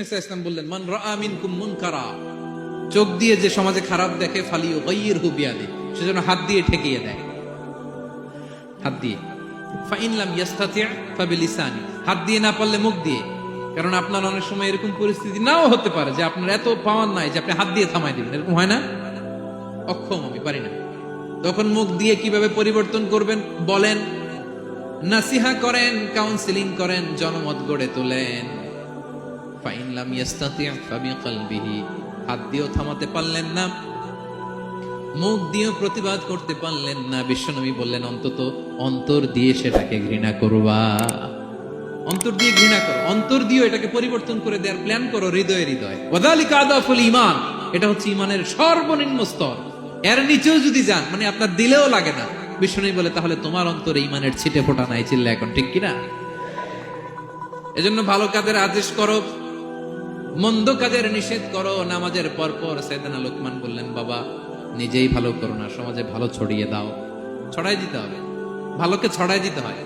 ইসলাম বললেন, মান রামিন কুমুন কারা চোখ দিয়ে যে সমাজে খারাপ দেখে গাইয়ের হুবিয়াদি সেজন্য হাত দিয়ে ঠেকিয়ে দেয়। হাত দিয়ে। ফাইনলাম ইয়াস্তাতিয়া হাত দিয়ে না পারলে মুখ দিয়ে। কারণ আপনার অনেক সময় এরকম পরিস্থিতি নাও হতে পারে যে আপনার এত পাওয়ার নাই যে আপনি হাত দিয়ে থামাই দিবেন। এরকম হয় না? অক্ষম আমি, পারি না। তখন মুখ দিয়ে কীভাবে পরিবর্তন করবেন? বলেন, নাসিহা করেন কাউন্সিলিং করেন, জনমত গড়ে তোলেন। হাত দিয়েও থামাতে পারলেন না। মুখ দিয়েও প্রতিবাদ করতে পারলেন না। বিশ্বনবী বললেন, অন্তত অন্তর দিয়ে সেটাকে ঘৃণা করবা। অন্তর দিয়ে ঘৃণা করো। অন্তর দিয়েও এটাকে পরিবর্তন করে দেওয়ার প্ল্যান করো হৃদয়ে হৃদয়। ইমান এটা হচ্ছে ইমানের সর্বনিম্ন স্তর। এর নিচেও যদি যান মানে আপনার দিলেও লাগে না। বিষ্ণু বলে, তাহলে তোমার অন্তরে ইমানের ছিটে ফোটা নাই চিল্লা এখন ঠিক কিনা? এজন্য ভালো কাজের আদেশ করো। মন্দ কাজের নিষেধ করো, নামাজের পর পর সেদানা লোকমান বললেন, বাবা, নিজেই ভালো করো না, সমাজে ভালো ছড়িয়ে দাও। ছড়াই দিতে হবে। ভালোকে ছড়াই দিতে হয়।